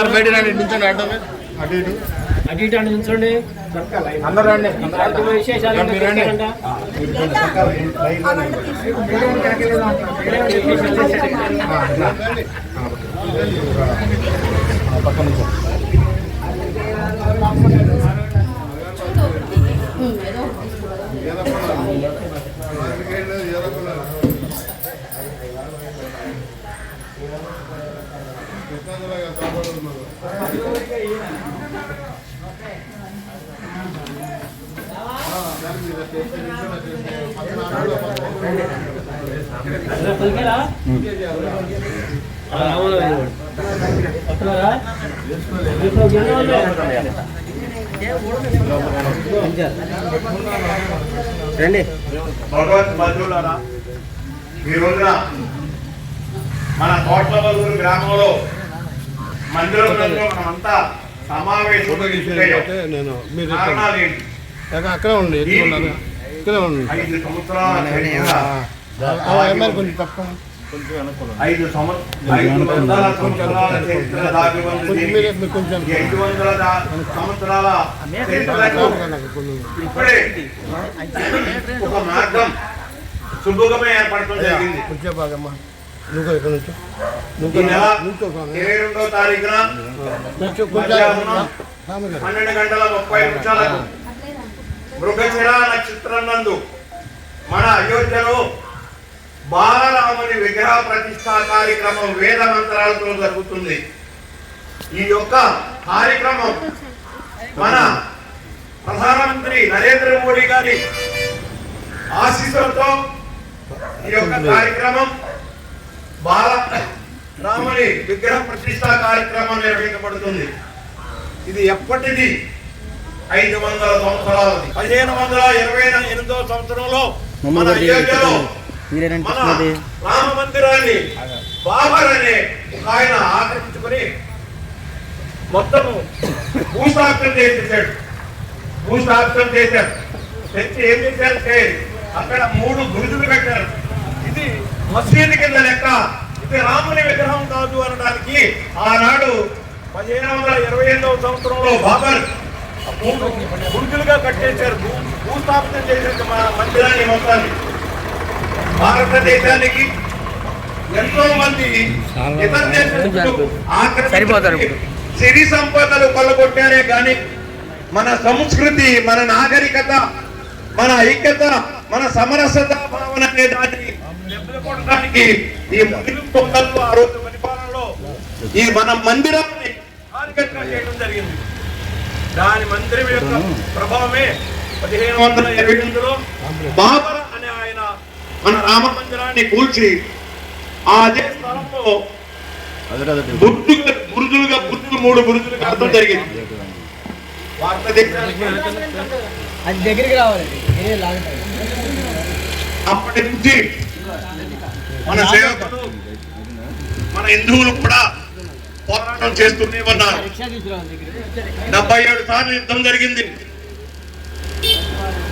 ఒకసారి బయట రండి నిల్చోండి అడ్డం మీద. అటు ఇటు అటు ఇటు అంటే నిల్చోండి అందరూ రండి విశేషాలు మీరు రండి. చెప్తారంట. ఆ, పక్క నుంచి అలా పలికేరా? ఆ, అవును, అవును. వస్తున్నారా? ఇప్పుడు జనం ఉన్నారు. రండి. భగవత్ బంధువులారా ఈ రోజున మన కోట్లవల్లూరు గ్రామంలో మందిరంలో మనమంతా సమావేశం నేను మీరు కారణాలు ఏంటి? అక్కడే ఉండి ఇక్కడే ఉండి. కొంచెం ఉంది. కొంచెం ఒక మార్గం. సుభుగమే ఏర్పడటం జరిగింది. బాగమ్మా. నువ్వు ఇక్కడ నుంచి. నువ్వు ఇరవై తారీఖున పన్నెండు గంటల ముప్పై నిమిషాలకు మృగశిర నక్షత్రం నందు మన అయోధ్యలో బాలరాముని విగ్రహ ప్రతిష్టా కార్యక్రమం వేద మంత్రాలతో జరుగుతుంది. ఈ యొక్క కార్యక్రమం మన ప్రధానమంత్రి నరేంద్ర మోడీ గారి ఆశీస్సులతో ఈ యొక్క కార్యక్రమం బాల రాముని విగ్రహ ప్రతిష్టా కార్యక్రమం నిర్వహించబడుతుంది. ఇది ఎప్పటిది ఐదు వందల సంవత్సరాలది. పదిహేను వందల ఇరవై ఎనిమిదో సంవత్సరంలో మన అయోధ్యలో మన రామ మందిరాన్ని బాబర్ అనే ఆయన ఆకర్షించుకొని మొత్తము భూస్థాపితం చేసేసాడు. భూస్థాపితం చేశాడు. తెచ్చి ఏం చేశారంటే అక్కడ మూడు గురుజులు కట్టారు ఇది మసీదు కింద లెక్క. ఇది రాముని విగ్రహం కాదు అనడానికి ఆనాడు పదిహేను వందల ఇరవై ఎనిమిదవ సంవత్సరంలో బాబర్ మూడు గురుజులుగా కట్టేశారు భూస్థాపితం చేసేది మన మందిరాన్ని మొత్తాన్ని. భారతదేశానికి ఎంతో మంది ఇతర ఆక్రమించి సిరి సంపదలు కొల్లగొట్టారే కానీ మన సంస్కృతి మన నాగరికత మన ఐక్యత మన సమరసత భావన అనే దాన్ని ఈ ముస్లిం కొండలు ఆ రోజు పరిపాలనలో ఈ మన మందిరాన్ని హానికరంగా చేయడం జరిగింది. దాని మందిరం యొక్క ప్రభావమే పదిహేను వందల ఇరవై ఎనిమిదిలో బాబర్ అనే ఆయన మన రామ మందిరాన్ని కూల్చి ఆ అదే స్థలంలో బుర్జుగా బురుజులుగా బుర్జులు మూడు బురుజులుగా అర్థం జరిగింది. అది దగ్గరికి అప్పటి నుంచి మన సేవకులు మన హిందువులు కూడా పోరాటం చేస్తూనే ఉన్నారు డెబ్బై ఏడు సార్లు యుద్ధం జరిగింది.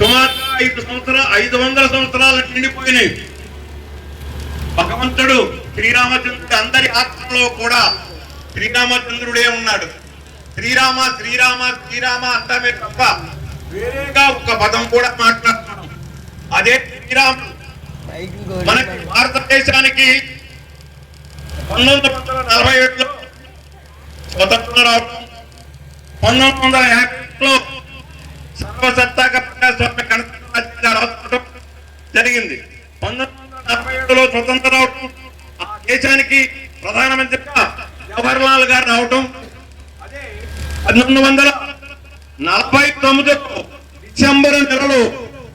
సుమారు ఐదు సంవత్సరాలు ఐదు వందల సంవత్సరాలు నిండిపోయినాయి. భగవంతుడు శ్రీరామచంద్రుడు అందరి ఆత్మలో కూడా శ్రీరామచంద్రుడే ఉన్నాడు. శ్రీరామ శ్రీరామ శ్రీరామ అంటామే తప్ప వేరేగా ఒక పదం కూడా మాట్లాడతాను అదే శ్రీరామ మనకి భారతదేశానికి పంతొమ్మిది వందల నలభై ఏడులో స్వతంత్రం పంతొమ్మిది వందల యాభైలో సర్వసత్తాక ప్రజాస్వామ్య గణతంత్ర రాజ్యంగా జరిగింది. పంతొమ్మిది వందల నలభై ఏడులో స్వతంత్రం రావడం ఆ దేశానికి ప్రధానమంత్రిగా జవహర్లాల్ గారు రావడం అదే పంతొమ్మిది వందల నలభై తొమ్మిదిలో డిసెంబర్ నెలలో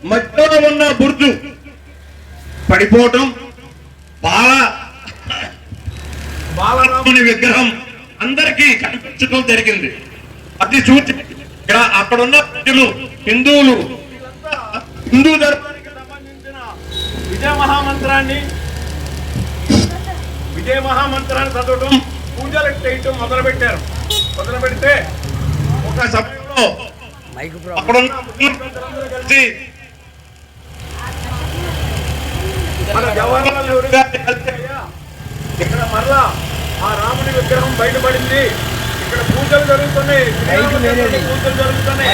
మధ్యలో ఉన్న బుర్జు పడిపోవటం బాల బాలరాముని విగ్రహం అందరికీ కనిపించడం జరిగింది. అది చూసి ఇక్కడ అక్కడున్న ప్రజలు హిందువులు హిందూ ధర్మానికి సంబంధించిన విజయ మహామంత్రాన్ని విజయ మహామంత్రాన్ని చదవడం పూజలు చేయటం మొదలు పెట్టారు మొదలు పెడితే ఒక సమయంలో అక్కడున్న కలిసి మన జవహర్లాల్ నెహ్రూ గారిని కలిసి అయ్యా ఇక్కడ మరలా ఆ రాముని విగ్రహం బయటపడింది. ఇక్కడ పూజలు జరుగుతున్నాయి. పూజలు జరుగుతున్నాయి.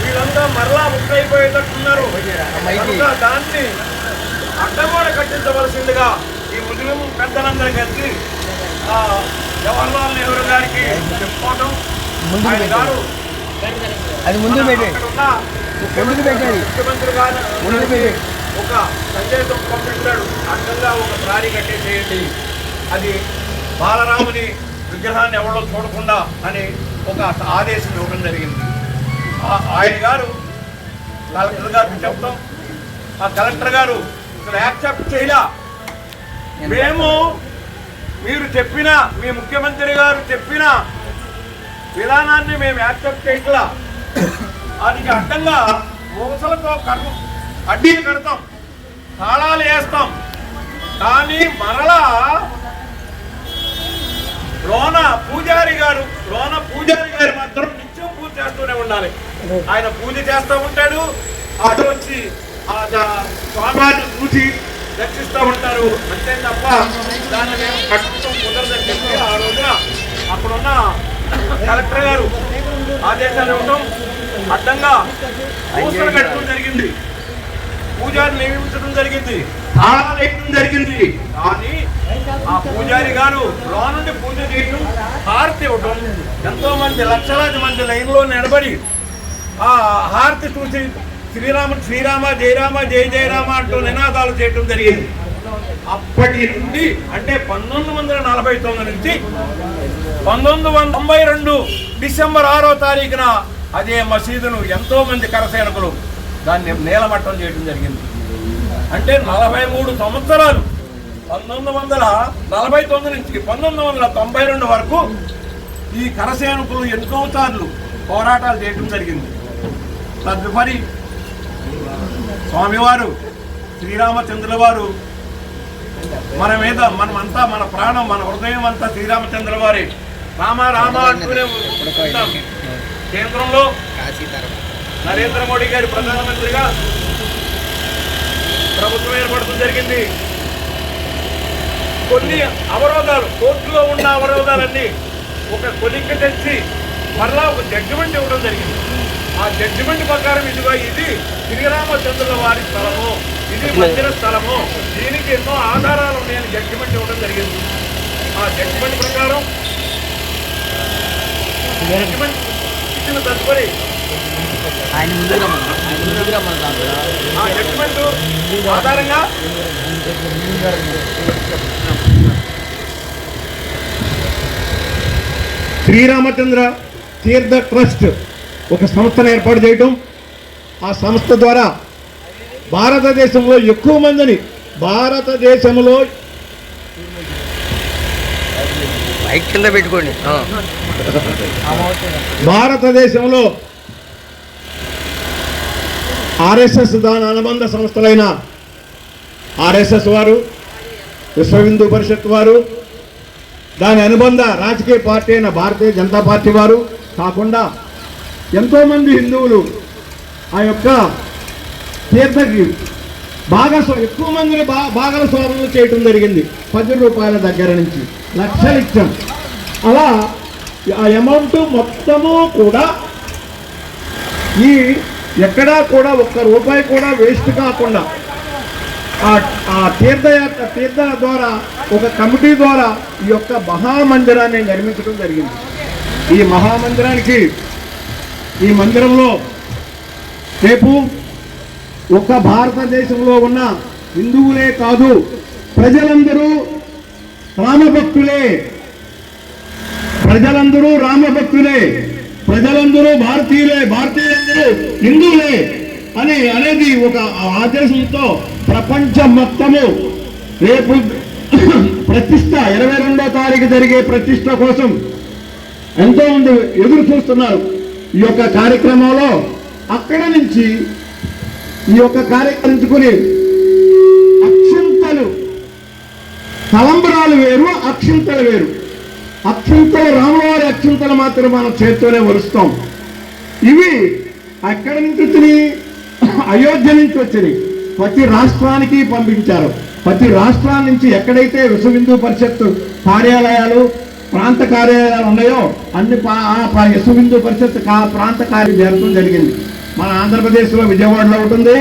వీళ్ళంతా మరలా ముక్కైపోయేటట్టున్నారు దాన్ని అడ్డగోడ కట్టించవలసిందిగా ఈ ముస్లిం పెద్దలందరూ కలిసి ఆ, జవహర్లాల్ నెహ్రూ గారికి ఆయన పెట్టండి. గారు అది ముందు ముఖ్యమంత్రి గారు ఒక సందేశం పంపించాడు అడ్డంగా ఒక ప్రాణి కట్టేసేయండి. అది బాలరాముని విగ్రహాన్ని ఎవరో చూడకుండా అని ఒక ఆదేశం ఇవ్వడం జరిగింది. ఆ- ఆయన గారు కలెక్టర్ గారు చెప్పడం ఆ కలెక్టర్ గారు ఇక్కడ యాక్సెప్ట్ చేయలా. మేము మీరు చెప్పిన మీ ముఖ్యమంత్రి గారు చెప్పిన విధానాన్ని మేము యాక్సెప్ట్ చేయట్లా. దానికి అడ్డంగా మూసలతో కర్మ అడ్డీలు కడతాం తాళాలు వేస్తాం. కానీ మరలా లోన పూజారి గారు లోన పూజారి గారు మాత్రం నిత్యం పూజ చేస్తూనే ఉండాలి. ఆయన పూజ చేస్తూ ఉంటాడు అటు వచ్చి ఆ ద- స్వామివారిని చూసి రక్షిస్తూ ఉంటారు. అంతే తప్ప దాన్ని మేము కట్టుకుంటాం కుదరదని చెప్పి ఆ రోజున అక్కడున్న కలెక్టర్ గారు ఆదేశాలు ఇవ్వడం అడ్డంగా పూసలు కట్టడం జరిగింది. పూజారి నియమించడం జరిగింది. తాళాలు వేయడం జరిగింది. కానీ ఆ పూజారి గారు లో నుండి పూజ చేయడం హారతి ఇవ్వడం ఎంతో మంది లక్షలాది మంది లైన్లో నిలబడి ఆ హారతి చూసి శ్రీరామ శ్రీరామ జయరామ జయ జయరామ అంటూ నినాదాలు చేయడం జరిగింది. అప్పటి నుండి అంటే పంతొమ్మిది వందల నలభై తొమ్మిది నుంచి పంతొమ్మిది వందల తొంభై రెండు డిసెంబర్ ఆరో తారీఖున అదే మసీదును ఎంతో మంది కరసేనకులు దాన్ని నేలమట్టం చేయడం జరిగింది. అంటే నలభై మూడు సంవత్సరాలు పంతొమ్మిది వందల నలభై తొమ్మిది నుంచి పంతొమ్మిది వందల తొంభై రెండు వరకు ఈ కరసేనకులు ఎన్నో సార్లు పోరాటాలు చేయడం జరిగింది. తదుపరి స్వామివారు శ్రీరామచంద్రుల వారు మన మీద మనమంతా మన ప్రాణం మన హృదయం అంతా శ్రీరామచంద్రుల వారి. రామ రామ అంటూనే కేంద్రంలో నరేంద్ర మోడీ గారి ప్రధానమంత్రిగా ప్రభుత్వం ఏర్పడటం జరిగింది. కొన్ని అవరోధాలు కోర్టులో ఉన్న అవరోధాలన్నీ ఒక కొలిక్క తెచ్చి మరలా ఒక జడ్జిమెంట్ ఇవ్వడం జరిగింది. ఆ జడ్జిమెంట్ ప్రకారం ఇదిగో ఇది శ్రీరామచంద్రుల వారి స్థలము ఇది మందిర స్థలము దీనికి ఎన్నో ఆధారాలు ఉన్నాయని జడ్జిమెంట్ ఇవ్వడం జరిగింది. ఆ జడ్జిమెంట్ ప్రకారం జడ్జిమెంట్ ఇచ్చిన తదుపరి ఆయన రమ్మను. ఆయన రమ్మను ఆధారంగా? శ్రీరామచంద్ర తీర్థ ట్రస్ట్ ఒక సంస్థను ఏర్పాటు చేయటం ఆ సంస్థ ద్వారా భారతదేశంలో ఎక్కువ మందిని భారతదేశంలో పెట్టుకోండి. భారతదేశంలో ఆర్ఎస్ఎస్ దాని అనుబంధ సంస్థలైన ఆర్ఎస్ఎస్ వారు విశ్వ హిందూ పరిషత్ వారు దాని అనుబంధ రాజకీయ పార్టీ అయిన భారతీయ జనతా పార్టీ వారు కాకుండా ఎంతోమంది హిందువులు ఆ యొక్క తీర్థకి భాగస్వా ఎక్కువ మందిని భా భాగస్వాములు చేయటం జరిగింది. పది రూపాయల దగ్గర నుంచి లక్షలు ఇచ్చాం. అలా ఆ అమౌంట్ మొత్తము కూడా ఈ ఎక్కడా కూడా ఒక్క రూపాయి కూడా వేస్ట్ కాకుండా ఆ ఆ తీర్థయాత్ర తీర్థ ద్వారా ఒక కమిటీ ద్వారా ఈ యొక్క మహామందిరాన్ని నిర్మించడం జరిగింది. ఈ మహామందిరానికి ఈ మందిరంలో రేపు ఒక్క భారతదేశంలో ఉన్న హిందువులే కాదు ప్రజలందరూ రామభక్తులే. ప్రజలందరూ రామభక్తులే. ప్రజలందరూ భారతీయులే భారతీయులందరూ హిందువులే అని అనేది ఒక ఆదేశంతో ప్రపంచం మొత్తము రేపు ప్రతిష్ట ఇరవై రెండో తారీఖు జరిగే ప్రతిష్ట కోసం ఎంతో మంది ఎదురు చూస్తున్నారు ఈ యొక్క కార్యక్రమంలో. అక్కడ నుంచి ఈ యొక్క కార్యక్రమించుకుని అక్షంతలు తలంబరాలు వేరు అక్షింతలు వేరు. అత్యంతలు రామవారి అత్యంతలు మాత్రం మనం చేత్తోనే వరుస్తాం ఇవి ఎక్కడి నుంచి వచ్చినాయి అయోధ్య నుంచి వచ్చినాయి. ప్రతి రాష్ట్రానికి పంపించారు. ప్రతి రాష్ట్రాల నుంచి ఎక్కడైతే విశ్వ హిందూ పరిషత్ కార్యాలయాలు ప్రాంత కార్యాలయాలు ఉన్నాయో అన్ని పా- విశ్వ హిందూ పరిషత్ కా- ప్రాంత కార్యం జరగడం జరిగింది. మన ఆంధ్రప్రదేశ్లో విజయవాడలో ఉంటుంది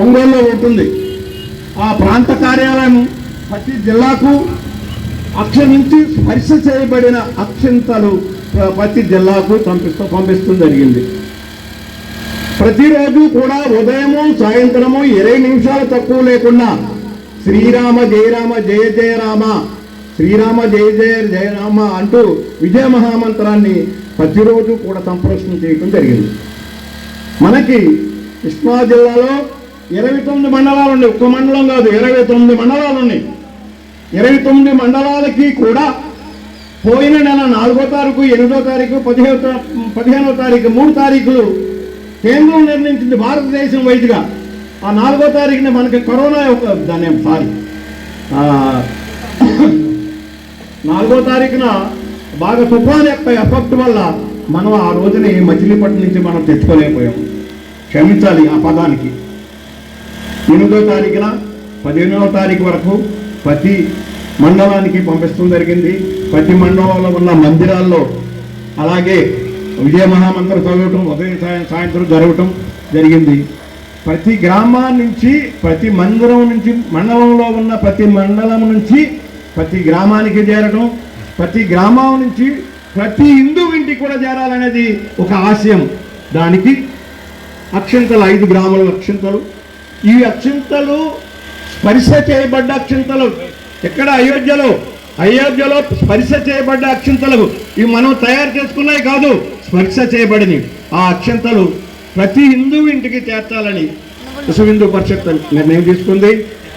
ఒంగోలులో ఉంటుంది ఆ ప్రాంత కార్యాలయం ప్రతి జిల్లాకు అక్ష నుంచి స్పర్శ చేయబడిన అక్షంతలు ప్రతి జిల్లాకు పంపిస్తూ పంపిస్తూ జరిగింది. ప్రతిరోజు కూడా ఉదయము సాయంత్రము ఇరవై నిమిషాలు తక్కువ లేకుండా శ్రీరామ జయరామ జయ జయ రామ శ్రీరామ జయ జయ జయ రామ అంటూ విజయ మహామంత్రాన్ని ప్రతిరోజు కూడా సంప్రోషణ చేయడం జరిగింది. మనకి కృష్ణా జిల్లాలో ఇరవై తొమ్మిది మండలాలు ఉన్నాయి. ఒక్క మండలం కాదు ఇరవై తొమ్మిది మండలాలు ఉన్నాయి. ఇరవై తొమ్మిది మండలాలకి కూడా పోయిన నెల నాలుగో తారీఖు ఎనిమిదో తారీఖు పదిహేను పదిహేనో తారీఖు మూడు తారీఖులు కేంద్రం నిర్ణయించింది భారతదేశం వైద్యుగా ఆ నాలుగో తారీఖున మనకి కరోనా యొక్క దాని సారీ. నాలుగో తారీఖున బాగా తుఫాన్ యొక్క ఎఫెక్ట్ వల్ల మనం ఆ రోజుని మచిలీపట్నం నుంచి మనం తెచ్చుకోలేకపోయాం. క్షమించాలి ఆ పదానికి. ఎనిమిదో తారీఖున పదిహేనవ తారీఖు వరకు ప్రతి మండలానికి పంపిస్తూ జరిగింది. ప్రతి మండలంలో ఉన్న మందిరాల్లో అలాగే విజయ మహామంత్రం చదవటం ఉదయం సాయంత్రం జరగటం జరిగింది. ప్రతి గ్రామం నుంచి ప్రతి మందిరం నుంచి మండలంలో ఉన్న ప్రతి మండలం నుంచి ప్రతి గ్రామానికి చేరడం ప్రతి గ్రామం నుంచి ప్రతి హిందూ ఇంటికి కూడా చేరాలనేది ఒక ఆశయం. దానికి అక్షంతలు ఐదు గ్రాముల అక్షంతలు. ఈ అక్షంతలు స్పర్శ చేయబడ్డ అక్షంతలు. ఎక్కడ? అయోధ్యలో. అయోధ్యలో స్పర్శ చేయబడ్డ అక్షింతలు. ఇవి మనం తయారు చేసుకున్నాయి కాదు స్పర్శ చేయబడినవి. ఆ అక్షంతలు ప్రతి హిందూ ఇంటికి చేర్చాలని విశ్వ హిందూ పరిషత్ నిర్ణయం తీసుకుంది.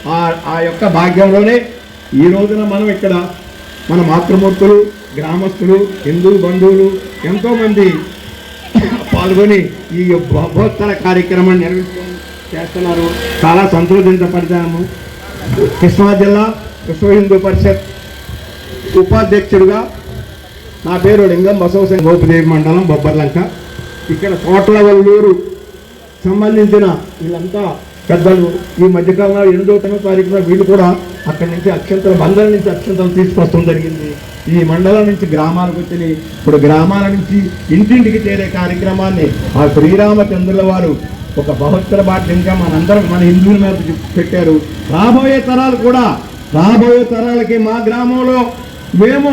ఆ ఆ యొక్క భాగ్యంలోనే ఈ రోజున మనం ఇక్కడ మన మాతృమూర్తులు గ్రామస్తులు హిందూ బంధువులు ఎంతోమంది పాల్గొని ఈ బహోత్తర కార్యక్రమాన్ని నిర్వహిస్తున్నాం. చేస్తున్నారు. చాలా సంతోషించబడ్డాము కృష్ణా జిల్లా విశ్వ హిందూ పరిషత్ ఉపాధ్యక్షుడిగా నా పేరు లింగం బసవసింహ గోపిదేవి మండలం బొబ్బర్లంక. ఇక్కడ కోట్ల వల్లూరు సంబంధించిన వీళ్ళంతా పెద్దలు ఈ మధ్యకాలంలో ఎనిమిదో తొమ్మిదో తారీఖున వీళ్ళు కూడా అక్కడి నుంచి అక్షంతలు బందల నుంచి అక్షంతలు తీసుకొస్తాం జరిగింది. ఈ మండలం నుంచి గ్రామాలకు వచ్చి ఇప్పుడు గ్రామాల నుంచి ఇంటింటికి చేరే కార్యక్రమాన్ని ఆ శ్రీరామచంద్రుల వారు ఒక బహుత్తర బాధ్యంగా మనందరం మన హిందువుల మీద పెట్టారు. రాబోయే తరాలు కూడా రాబోయే తరాలకి మా గ్రామంలో మేము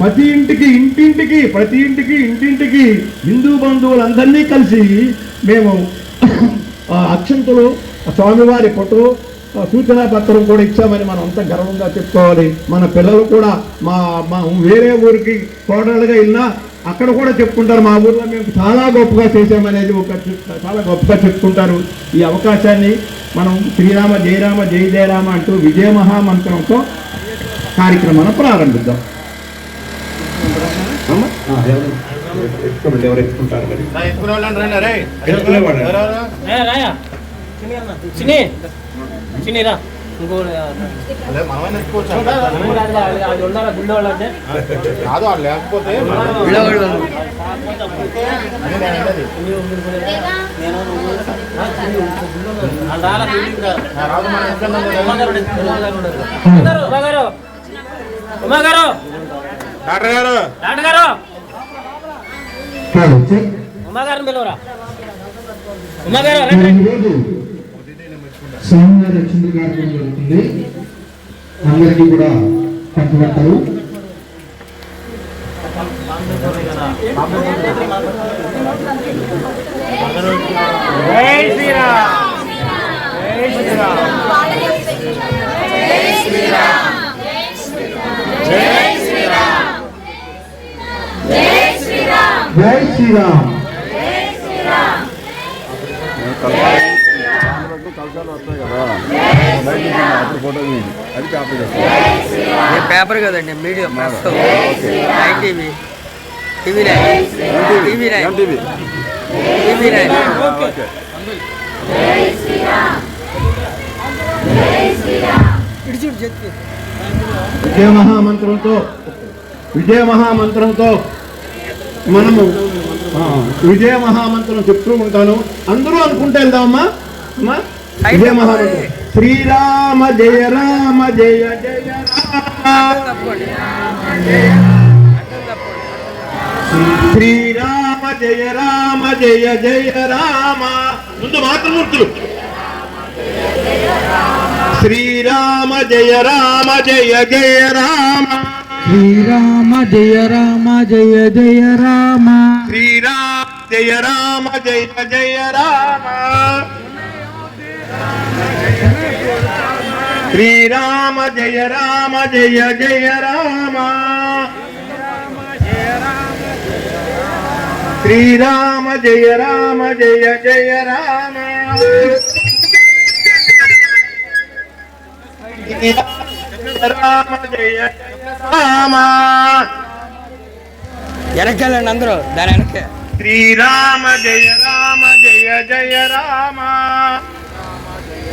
ప్రతి ఇంటికి ఇంటింటికి ప్రతి ఇంటికి ఇంటింటికి హిందూ బంధువులందరినీ కలిసి మేము అక్షంతులు స్వామివారి ఫోటో సూచనా పత్రం కూడా ఇచ్చామని మనం అంత గర్వంగా చెప్పుకోవాలి. మన పిల్లలు కూడా మా మా వేరే ఊరికి కోడలుగా వెళ్ళినా అక్కడ కూడా చెప్పుకుంటారు మా ఊర్లో మేము చాలా గొప్పగా చేసామనేది ఒక చాలా గొప్పగా చెప్పుకుంటారు. ఈ అవకాశాన్ని మనం శ్రీరామ జయరామ జయ జయరామ అంటూ విజయ మహామంత్రంతో కార్యక్రమాన్ని ప్రారంభిద్దాం. ఎవరు? ఎత్తుకుంటారు మరి? కాదు వాళ్ళు లేకపోతే. ఉమాగారు డాక్టర్ గారు. డాక్టర్ గారు ఉమాగారిని పిలవరా ఉమాగారు రండి, స్వామివారి రక్షణ కార్యక్రమం జరుగుతుంది అందరికీ కూడా పంచబడతారు జై శ్రీరామ్. జై శ్రీరామ్. జై శ్రీరామ్ ఇది పేపర్ కదండి? Media TV. TV nine. TV nine. TV nine. విజయ మహామంత్రంతో విజయ మహామంత్రంతో మనము ఆ, విజయ మహామంత్రం చెప్తూ ఉంటాను. అందరూ అనుకుంటే వెళ్దామమ్మా. అమ్మా. విజయ మహామంత్రం శ్రీరామ జయ రామ జయ జయ. శ్రీరామ జయ రామ జయ జయ రామ. ముందు మాతృమూర్తులు. శ్రీరామ జయ రామ జయ జయ రామ. శ్రీరామ జయ రామ జయ జయ రామ. శ్రీరామ జయ రామ జయ జయ రామ. శ్రీరామ జయ రామ జయ జయ రామ. శ్రీరామ జయ రామ జయ జయ రామ. రామ జయ జయ రామ. వెనకెళ్ళండి అందరూ దాని వెనకే. శ్రీరామ జయ రామ జయ జయ రామ.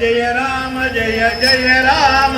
జయ రామ జయ జయ రామ.